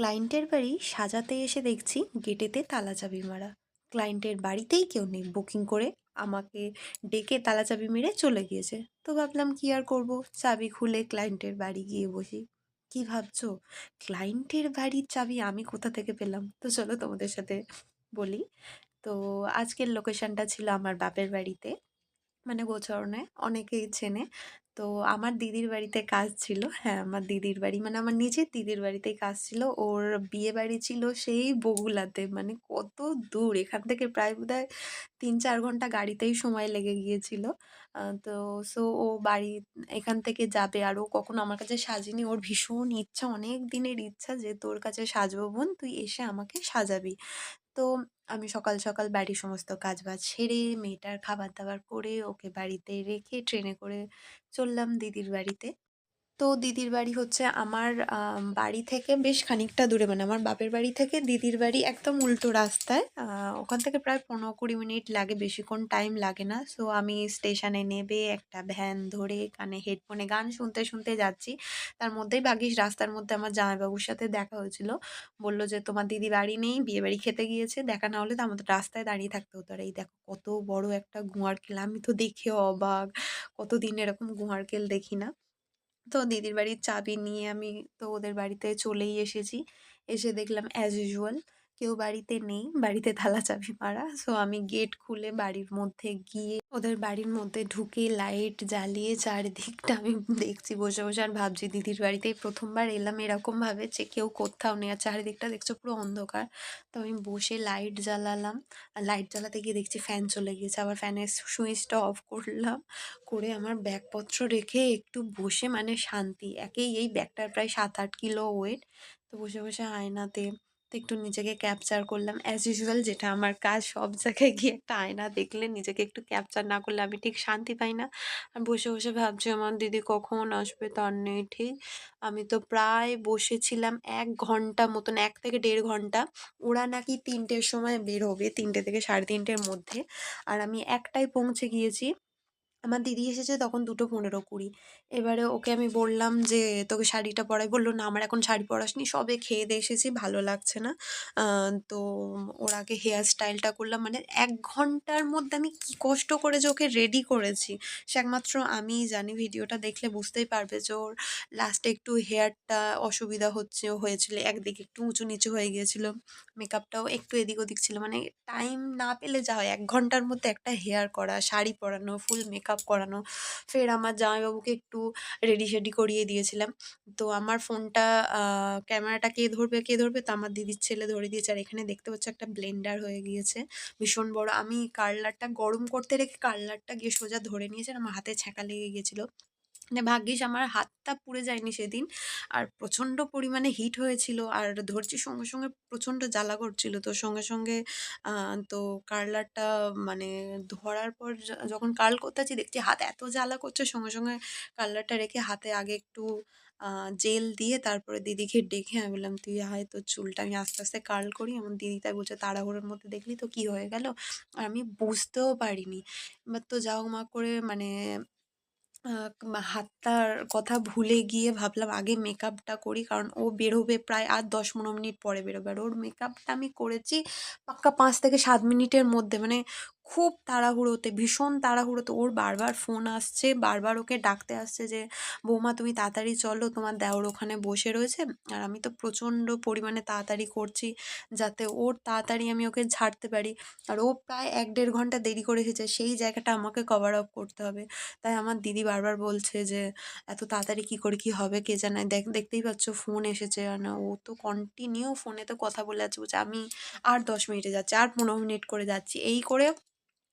ক্লায়েন্টের বাড়ি সাজাতে এসে দেখছি গেটেতে তালা চাবি মারা। ক্লায়েন্টের বাড়িতেই কেউ নেই। বুকিং করে আমাকে ডেকে তালা চাবি মেরে চলে গিয়েছে। তো ভাবলাম, কি আর করব? চাবি খুলে ক্লায়েন্টের বাড়ি গিয়ে বসি। কি ভাবছ? ক্লায়েন্টের বাড়ির চাবি আমি কোথা থেকে পেলাম? তো চলো তোমাদের সাথে বলি। তো আজকের লোকেশনটা ছিল আমার বাপের বাড়িতে। মানে গোচরণে অনেকেই চেনে। তো আমার দিদির বাড়িতে কাজ ছিল হ্যাঁ আমার দিদির বাড়ি মানে আমার নিজের দিদির বাড়িতেই কাজ ছিল। ওর বিয়ে বাড়ি ছিল সেই বগুলাতে মানে কত দূর, এখান থেকে প্রায় বোধহয় তিন চার ঘণ্টা গাড়িতেই সময় লেগে গিয়েছিল। তো সো ও বাড়ি এখান থেকে যাবে। আর ও কখনো আমার কাছে সাজেনি। ওর ভীষণ ইচ্ছা, অনেক দিনের ইচ্ছা যে তোর কাছে সাজবো বোন, তুই এসে আমাকে সাজাবি। তো আমি সকাল সকাল বাড়ির সমস্ত কাজবাজ সেরে মেয়েটার খাবার দাবার করে ওকে বাড়িতে রেখে ট্রেনে করে চললাম দিদির বাড়িতে। তো দিদির বাড়ি হচ্ছে আমার বাড়ি থেকে বেশ খানিকটা দূরে। মানে আমার বাপের বাড়ি থেকে দিদির বাড়ি একদম উল্টো রাস্তায়। ওখান থেকে প্রায় পনেরো কুড়ি মিনিট লাগে, বেশিক্ষণ টাইম লাগে না। সো আমি স্টেশনে নেবে, একটা ভ্যান ধরে, কানে হেডফোনে গান শুনতে শুনতে যাচ্ছি। তার মধ্যেই বাগিস রাস্তার মধ্যে আমার জামাইবাবুর সাথে দেখা হয়েছিল। বলল যে, তোমার দিদি বাড়ি নেই, বিয়ে বাড়ি খেতে গিয়েছে। দেখা না হলে তো আমাদের রাস্তায় দাঁড়িয়ে থাকতে হতো। আর এই দেখো, কত বড় একটা গুয়ারকেল আমি তো দেখে অবাক। কতদিন এরকম গুঁয়ার কেল দেখি না। তো দিদির বাড়ির চাবি নিয়ে আমি তো ওদের বাড়িতে চলেই এসেছি। এসে দেখলাম অ্যাজ ইউজুয়াল কেউ বাড়িতে নেই, বাড়িতে তালা চাবি মারা। সো আমি গেট খুলে বাড়ির মধ্যে গিয়ে ওদের বাড়ির মধ্যে ঢুকে লাইট জ্বালিয়ে চারিদিকটা আমি দেখছি বসে বসে। আর ভাবছি, দিদির বাড়িতেই প্রথমবার এলাম এরকমভাবে যে কেউ কোথাও নেই। আর চারিদিকটা দেখছ পুরো অন্ধকার। তো আমি বসে লাইট জ্বালালাম। আর লাইট জ্বালাতে গিয়ে দেখছি ফ্যান চলে গিয়েছে। আবার ফ্যানের সুইচটা অফ করলাম। করে আমার ব্যাগপত্র রেখে একটু বসে মানে শান্তি। একেই এই ব্যাগটার প্রায় সাত আট কিলো ওয়েট তো বসে বসে আয়নাতে তো একটু নিজেকে ক্যাপচার করলাম। অ্যাজ ইউজুয়াল যেটা আমার কাজ সব জায়গায় গিয়ে একটা আয়না দেখলে নিজেকে একটু ক্যাপচার না করলে আমি ঠিক শান্তি পাই না। আর বসে বসে ভাবছি, আমার দিদি কখন আসবে? তার নেই ঠিক। আমি তো প্রায় বসেছিলাম এক ঘণ্টা মতন, এক থেকে দেড় ঘণ্টা। ওরা নাকি তিনটের সময় বের হবে, তিনটে থেকে সাড়ে তিনটের মধ্যে। আর আমি একটাই পৌঁছে গিয়েছি। আমার দিদি এসেছে তখন দুটো পনেরো কুড়ি। এবারে ওকে আমি বললাম যে, তোকে শাড়িটা পরাই। বলল, না, আমার এখন শাড়ি পরাসনি, সবে খেয়ে দিয়ে এসেছি, ভালো লাগছে না। তো ওর আগে হেয়ার স্টাইলটা করলাম। মানে এক ঘণ্টার মধ্যে আমি কি কষ্ট করে যে ওকে রেডি করেছি। সে একমাত্র আমি জানি, ভিডিওটা দেখলে বুঝতেই পারবে যে ওর লাস্টে একটু হেয়ারটা অসুবিধা হচ্ছে, হয়েছিল, একদিকে একটু উঁচু নিচু হয়ে গিয়েছিল মেকআপটাও একটু এদিক ওদিক ছিল। মানে টাইম না পেলে যা হয়, এক ঘণ্টার মধ্যে একটা হেয়ার করা, শাড়ি পরানো ফুল মেকআপ করানো। ফের আমার জামাইবাবুকে একটু রেডি শেডি করিয়ে দিয়েছিলাম। তো আমার ফোনটা ক্যামেরাটা কে ধরবে কে ধরবে তো আমার দিদির ছেলে ধরে দিয়েছে। আর এখানে দেখতে পাচ্ছ একটা ব্লেন্ডার হয়ে গিয়েছে। ভীষণ বড়। আমি কার্লারটা গরম করতে রেখে কার্লারটা গিয়ে সোজা ধরে নিয়েছে আমার হাতে ছ্যাঁকা লেগে মানে ভাগ্যিস আমার হাতটা পুড়ে যায়নি সেদিন। আর প্রচণ্ড পরিমাণে হিট হয়েছিল, আর ধরছি সঙ্গে সঙ্গে প্রচণ্ড জ্বালা করছিল। তো সঙ্গে সঙ্গে তো কার্লারটা মানে ধরার পর যখন কার্ল করতেছি, দেখছি হাত এত জ্বালা করছে, সঙ্গে সঙ্গে কার্লারটা রেখে হাতে আগে একটু জেল দিয়ে তারপরে দিদিকে ডেকে আমি বললাম, তুই আয়, তোর চুলটা আমি আস্তে আস্তে কার্ল করি। আমার দিদি তাই বলছে, তাড়াহুড়োর মধ্যে দেখলি তো কি হয়ে গেল? আর আমি বুঝতেও পারিনি। এবার তো যাও মা করে মানে হাতটার কথা ভুলে গিয়ে ভাবলাম আগে মেকআপটা করি, কারণ ও বেরোবে প্রায় আর দশ পনেরো মিনিট পরে বেরোবে। আর ওর মেকআপটা আমি করেছি পাক্কা পাঁচ থেকে সাত মিনিটের মধ্যে। মানে খুব তাড়াহুড়োতে, ভীষণ তাড়াহুড়োতে ওর বারবার ফোন আসছে, বারবার ওকে ডাকতে আসছে যে, "বৌমা তুমি তাড়াতাড়ি চলো, তোমার দেওর ওখানে বসে রয়েছে।" আর আমি তো প্রচণ্ড পরিমাণে তাড়াতাড়ি করছি যাতে ওর তাড়াতাড়ি আমি ওকে ছাড়তে পারি। আর ও প্রায় এক দেড় ঘণ্টা দেরি করে এসেছে। সেই জায়গাটা আমাকে কভার আপ করতে হবে। তাই আমার দিদি বারবার বলছে যে এত তাড়াতাড়ি কি করে কি হবে কে জানে দেখ দেখতেই পাচ্ছ ফোন এসেছে আর না ও তো কন্টিনিউ ফোনে তো কথা বলে যাচ্ছে বলছে আমি আর দশ মিনিটে যাচ্ছি আর পনেরো মিনিট করে যাচ্ছি এই করে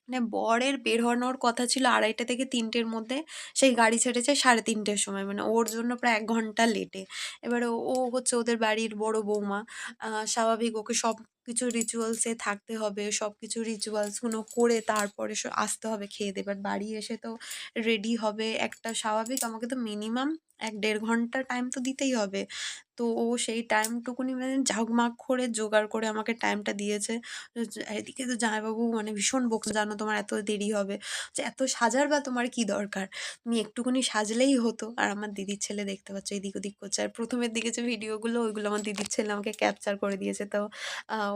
মানে বরের বের হওয়ানোর কথা ছিল আড়াইটে থেকে তিনটের মধ্যে, সেই গাড়ি ছেড়েছে সাড়ে তিনটের সময়। মানে ওর জন্য প্রায় এক ঘণ্টা লেটে। এবারে ও হচ্ছে ওদের বাড়ির বড় বৌমা। স্বাভাবিক ওকে সব কিছু রিচুয়ালসে থাকতে হবে সব কিছু রিচুয়ালসগুলো করে তারপরে আসতে হবে, খেয়ে দেয়ে বাট বাড়ি এসে তো রেডি হবে একটা স্বাভাবিক, আমাকে তো মিনিমাম এক দেড় ঘণ্টা টাইম তো দিতেই হবে। তো ও সেই টাইমটুকুনি মানে ঝাঁকমাক করে জোগাড় করে আমাকে টাইমটা দিয়েছে। এদিকে তো জামাইবাবু মানে ভীষণ বোক জানো তোমার এত দেরি হবে, যে এত সাজার বা তোমার কি দরকার? তুমি একটুকুনি সাজলেই হতো। আর আমার দিদির ছেলে দেখতে পাচ্ছ, এদিক ওদিক করছে। আর প্রথমের দিকে যে ভিডিওগুলো ওইগুলো আমার দিদির ছেলে আমাকে ক্যাপচার করে দিয়েছে। তো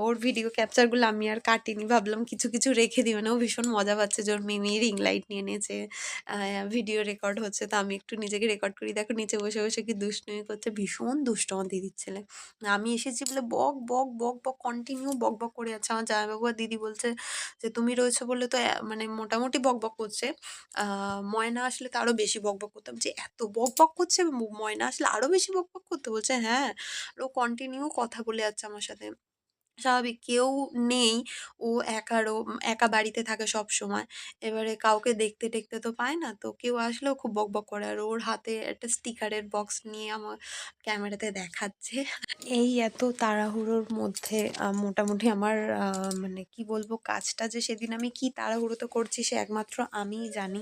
ওর ভিডিও ক্যাপচারগুলো আমি আর কাটিনি। ভাবলাম কিছু কিছু রেখে দিই। মানে ও ভীষণ মজা পাচ্ছে যে ওর মিমি রিং লাইট নিয়ে নিয়েছে ভিডিও রেকর্ড হচ্ছে। তো আমি একটু নিজেকে রেকর্ড করি। দেখো, নিচে বসে বসে কি দুষ্টুমি করছে। ভীষণ দুষ্ট আমার দিদির ছেলে আমি এসেছি বলে বক বক বক বক কন্টিনিউ বক বক করে যাচ্ছে। আমার জামাইবাবু আর দিদি বলছে যে, তুমি রয়েছে বলে তো মানে মোটামুটি বক বক করছে। ময়না আসলে তো আরও বেশি বক বক করতাম যে এত বক বক করছে? ময়না আসলে আরও বেশি বক বক করতে? বলছে হ্যাঁ। ও কন্টিনিউ কথা বলে যাচ্ছে আমার সাথে। স্বাভাবিক কেউ নেই, ও একারও একা বাড়িতে থাকে সব সময় এবারে কাউকে দেখতে টেকতে তো পায় না, তো কেউ আসলেও খুব বক বক করে। আর ওর হাতে একটা স্টিকারের বক্স নিয়ে আমার ক্যামেরাতে দেখাচ্ছে। এই এত তাড়াহুড়োর মধ্যে মোটামুটি আমার মানে কি বলব, কাজটা যে সেদিন আমি কি তাড়াহুড়োতে করছি সে একমাত্র আমিই জানি।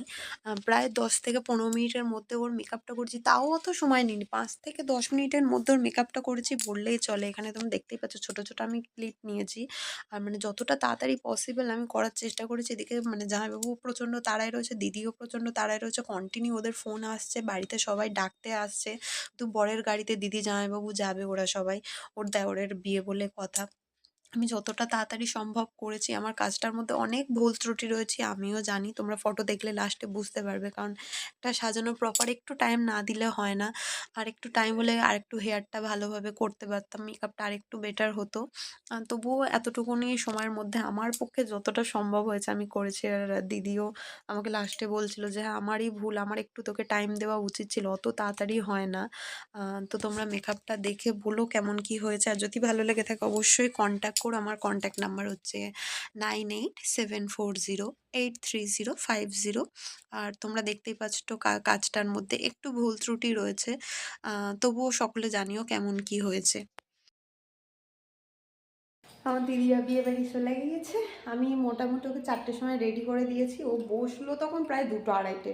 প্রায় দশ থেকে পনেরো মিনিটের মধ্যে ওর মেকআপটা করছি। তাও অত সময় নিইনি। পাঁচ থেকে দশ মিনিটের মধ্যে ওর মেকআপটা করেছি বললেই চলে। এখানে তুমি দেখতেই পাচ্ছ ছোটো ছোটো আমি ক্লিপ নিয়েছি। আর মানে যতটা তাড়াতাড়ি পসিবল আমি করার চেষ্টা করেছি, এদিকে মানে জামাইবাবুও প্রচণ্ড তাড়ায় রয়েছে, দিদিও প্রচণ্ড তাড়ায় রয়েছে কন্টিনিউ ওদের ফোন আসছে, বাড়িতে সবাই ডাকতে আসছে। তো বরের গাড়িতে দিদি জামাইবাবু যাবে ওরা সবাই, ওর দেওরের বিয়ে বলে কথা। আমি যতটা তাড়াতাড়ি সম্ভব করেছি, আমার কাজটার মধ্যে অনেক ভুল ত্রুটি রয়েছে, আমিও জানি, তোমরা ফটো দেখলে লাস্টে বুঝতে পারবে, কারণ একটা সাজানো প্রপার একটু টাইম না দিলে হয় না, আর একটু টাইম হলে আর একটু হেয়ারটা ভালোভাবে করতে পারতাম মেকআপটা আর একটু বেটার হতো। তবুও এতটুকুনি সময়ের মধ্যে আমার পক্ষে যতটা সম্ভব হয়েছে, আমি করেছি, আর দিদিও আমাকে লাস্টে বলছিল যে হ্যাঁ আমারই ভুল, আমার একটু তোকে টাইম দেওয়া উচিত ছিল, অত তাড়াতাড়ি হয় না। তো তোমরা মেকআপটা দেখে বলো কেমন কি হয়েছে, আর যদি ভালো লেগে থাকে, অবশ্যই কন্ট্যাক্ট করো আমার কন্ট্যাক্ট নাম্বার হচ্ছে nine eight seven four zero eight three zero five zero আর তোমরা দেখতেই পাচ্ছ কাজটার মধ্যে একটু ভুল ত্রুটি রয়েছে। তবুও সকলে জানিও কেমন কি হয়েছে। আমার দিদিরা বিয়ে বাড়ি চলে গিয়েছে। আমি মোটামুটি ওকে চারটের সময় রেডি করে দিয়েছি। ও বসল তখন প্রায় দুটো আড়াইটে।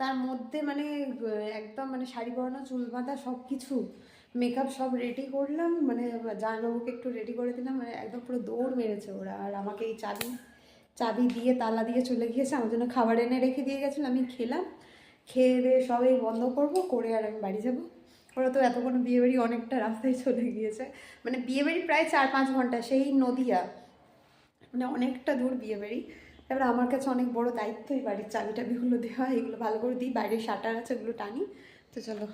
তার মধ্যে মানে একদম মানে শাড়ি পরানো, চুল বাঁধা সব কিছু মেকআপ সব রেডি করলাম মানে জামাইবাবুকে একটু রেডি করে দিলাম মানে একদম পুরো দৌড় মেরেছে ওরা। আর আমাকে এই চাবি চাবি দিয়ে তালা দিয়ে চলে গিয়েছে, আমার জন্য খাবার এনে রেখে দিয়ে গেছিল, আমি খেলাম। খেয়ে দিয়ে সবাই বন্ধ করব, করে আর আমি বাড়ি যাব। ওরা তো এতক্ষণ বিয়েবাড়ি অনেকটা রাস্তায় চলে গিয়েছে। মানে বিয়েবাড়ি প্রায় চার পাঁচ ঘণ্টা, সেই নদিয়া। মানে অনেকটা দূর বিয়েবাড়ি। এবার আমার কাছে অনেক বড় দায়িত্ব, এই বাড়ির চাবি টাবিগুলো দেওয়া, এগুলো ভালো করে দিই, বাইরে শাটার আছে, ওগুলো টানি। তো চলো।